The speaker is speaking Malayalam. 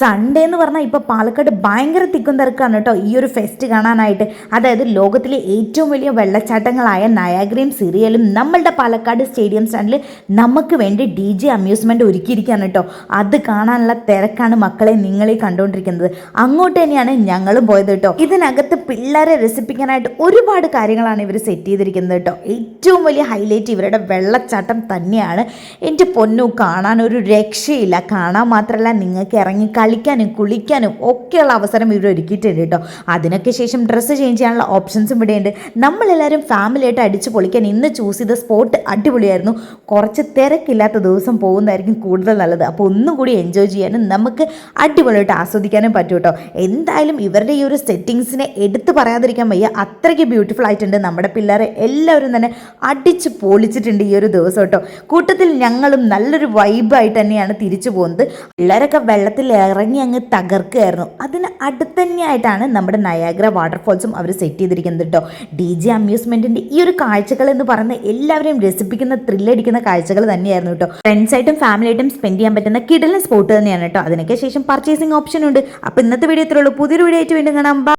സൺഡേ എന്ന് പറഞ്ഞാൽ ഇപ്പോൾ പാലക്കാട് ഭയങ്കര തിക്കും തിരക്കാണ് കേട്ടോ. ഈ ഒരു ഫെസ്റ്റ് കാണാനായിട്ട്. അതായത് ലോകത്തിലെ ഏറ്റവും വലിയ വെള്ളച്ചാട്ടങ്ങളായ നയാഗ്രയും സിറിയലും നമ്മളുടെ പാലക്കാട് സ്റ്റേഡിയം സ്റ്റാൻഡിൽ നമുക്ക് വേണ്ടി ഡി ജെ അമ്യൂസ്മെന്റ് ഒരുക്കിയിരിക്കുകയാണ് കേട്ടോ. അത് കാണാനുള്ള തിരക്കാണ് മക്കളെ നിങ്ങളെ കണ്ടുകൊണ്ടിരിക്കുന്നത് അങ്ങോട്ട് തന്നെയാണ് ഞങ്ങളും പോയത് കേട്ടോ. ഇതിനകത്ത് പിള്ളേരെ രസിപ്പിക്കാനായിട്ട് ഒരുപാട് കാര്യങ്ങളാണ് ഇവർ സെറ്റ് ചെയ്തിരിക്കുന്നത് കേട്ടോ. ഏറ്റവും വലിയ ഹൈലൈറ്റ് ഇവരുടെ വെള്ളച്ചാട്ടം തന്നെയാണ്. എന്റെ പൊന്നു കാണാൻ ഒരു രക്ഷയില്ല. കാണാൻ മാത്രമല്ല നിങ്ങൾക്ക് ഇറങ്ങി കളിക്കാനും കുളിക്കാനും ഒക്കെയുള്ള അവസരം ഇവിടെ ഒരുക്കിയിട്ടുണ്ട് കേട്ടോ. അതിനൊക്കെ ശേഷം ഡ്രസ്സ് ചേഞ്ച് ചെയ്യാനുള്ള ഓപ്ഷൻസും ഇവിടെയുണ്ട്. നമ്മളെല്ലാവരും ഫാമിലിയായിട്ട് അടിച്ച് പൊളിക്കാൻ ഇന്ന് ചൂസ് ചെയ്ത സ്പോട്ട് അടിപൊളിയായിരുന്നു. കുറച്ച് തിരക്കില്ലാത്ത ദിവസം പോകുന്നതായിരിക്കും കൂടുതൽ നല്ലത്. അപ്പോൾ ഒന്നും കൂടി എൻജോയ് ചെയ്യാനും നമുക്ക് അടിപൊളിയായിട്ട് ആസ്വദിക്കാനും പറ്റും കേട്ടോ. എന്തായാലും ഇവരുടെ ഈ ഒരു സെറ്റിങ്സിനെ എടുത്തു പറയാതിരിക്കാൻ വയ്യ. അത്രയ്ക്ക് ബ്യൂട്ടിഫുൾ ആയിട്ടുണ്ട്. നമ്മുടെ പിള്ളേരെ എല്ലാവരും തന്നെ അടിച്ച് പൊളിച്ചിട്ടുണ്ട് ഈ ഒരു ദിവസം കേട്ടോ. കൂട്ടത്തിൽ ഞങ്ങളും നല്ലൊരു വൈബായിട്ട് തന്നെയാണ് തിരിച്ചു പോകുന്നത്. പിള്ളേരൊക്കെ വെള്ളത്തിൽ ഇറങ്ങി അങ്ങ് തകർക്കുകയായിരുന്നു. അതിന് അടുത്തന്നെയായിട്ടാണ് നമ്മുടെ നയാഗ്ര വാട്ടർഫോൾസും അവർ സെറ്റ് ചെയ്തിരിക്കുന്നത് കേട്ടോ ഡി ജെ അമ്യൂസ്മെന്റിന്റെ ഈ ഒരു കാഴ്ചകൾ എന്ന് പറയുന്ന എല്ലാവരെയും രസിപ്പിക്കുന്ന ത്രില്ലടിക്കുന്ന കാഴ്ചകൾ തന്നെയായിരുന്നു കേട്ടോ ഫ്രണ്ട്സായിട്ടും ഫാമിലിയായിട്ടും സ്പെൻഡ് ചെയ്യാൻ പറ്റുന്ന കിടലൻ സ്പോട്ട് തന്നെയാണ് കേട്ടോ അതിനൊക്കെ ശേഷം പർച്ചേസിങ് ഓപ്ഷൻ ഉണ്ട്. അപ്പോൾ ഇന്നത്തെ വീഡിയോ ഇത്രയുള്ളൂ പുതിയൊരു വീഡിയോ ആയിട്ട് വീണ്ടും കാണാം.